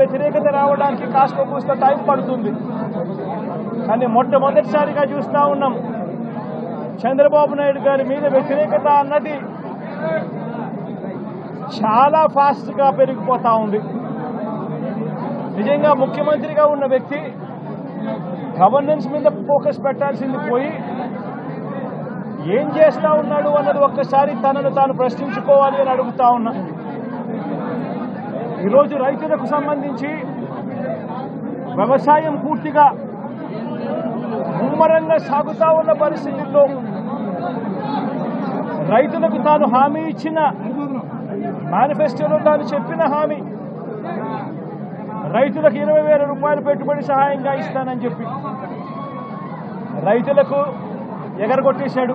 వ్యతిరేకత రావడానికి కాస్త కూస్త టైం పడుతుంది. కానీ మొట్టమొదటిసారిగా చూస్తూ ఉన్నాం. చంద్రబాబు నాయుడు గారి మీద వ్యతిరేకత అన్నది చాలా ఫాస్ట్గా పెరిగిపోతా ఉంది. నిజంగా ముఖ్యమంత్రిగా ఉన్న వ్యక్తి గవర్నెన్స్ మీద ఫోకస్ పెట్టాల్సింది పోయి ఏం చేస్తా ఉన్నాడు అన్నది ఒక్కసారి తనను తాను ప్రశ్నించుకోవాలి అని అడుగుతా ఉన్నా. ఈరోజు రైతులకు సంబంధించి వ్యవసాయం పూర్తిగా ముమ్మరంగా సాగుతా ఉన్న పరిస్థితుల్లో రైతులకు తాను హామీ ఇచ్చిన మేనిఫెస్టోలో తాను చెప్పిన హామీ రైతులకు ఇరవై వేల రూపాయలు పెట్టుబడి సహాయంగా ఇస్తానని చెప్పి రైతులకు ఎగరగొట్టేశాడు.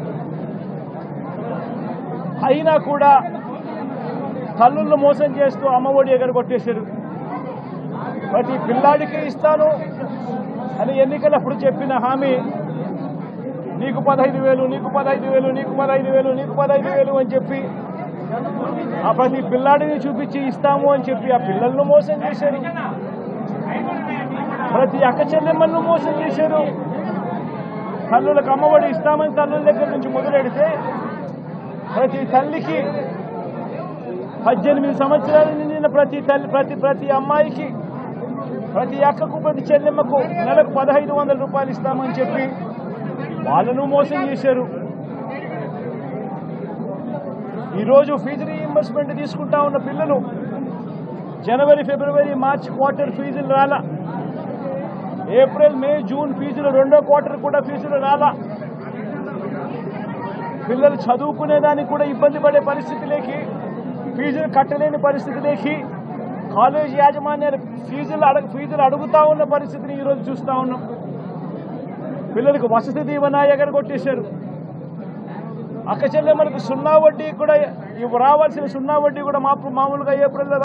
అయినా కూడా తల్లుళ్ళు మోసం చేస్తూ అమ్మఒడి ఎగరగొట్టేశారు. ప్రతి పిల్లాడికి ఇస్తాను అని ఎన్నికలప్పుడు చెప్పిన హామీ నీకు పదహైదు వేలు నీకు పదహైదు వేలు నీకు పదహైదు వేలు నీకు పదహైదు వేలు అని చెప్పి ఆ ప్రతి పిల్లాడిని చూపించి ఇస్తాము అని చెప్పి ఆ పిల్లలను మోసం చేశారు. ప్రతి అక్క చెల్లెమ్మలను మోసం చేశారు. తల్లులకు అమ్మఒడి ఇస్తామని తల్లుల దగ్గర నుంచి మొదలెడితే ప్రతి తల్లికి పద్దెనిమిది సంవత్సరాలు నిండిన ప్రతి తల్లి ప్రతి ప్రతి అమ్మాయికి ప్రతి అక్కకు ప్రతి చెల్లెమ్మకు నెలకు పదహైదు వందల రూపాయలు ఇస్తామని చెప్పి వాళ్ళను మోసం చేశారు. ఈరోజు ఫీజు రీఇంబర్స్మెంట్ తీసుకుంటా ఉన్న పిల్లలు జనవరి ఫిబ్రవరి మార్చ్ క్వార్టర్ ఫీజులు రాలా. ఏప్రిల్ మే జూన్ ఫీజులు రెండో క్వార్టర్ కూడా ఫీజులు రాలా. పిల్లలు చదువుకునేదానికి కూడా ఇబ్బంది పడే పరిస్థితిలోకి ఫీజులు కట్టలేని పరిస్థితిలోకి కాలేజ్ యాజమాన్యాలు ఫీజులు అడగ ఫీజులు అడుగుతా ఉన్న పరిస్థితిని ఈరోజు చూస్తూ ఉన్నాం. పిల్లలకు వసతి దీవెన ఎగరగొట్టేశారు అక్క చెల్లెమ్మలకు సున్నా వడ్డీ కూడా ఇవి రావాల్సిన సున్నా వడ్డీ కూడా మాపు మామూలుగా ఏప్రిల్లో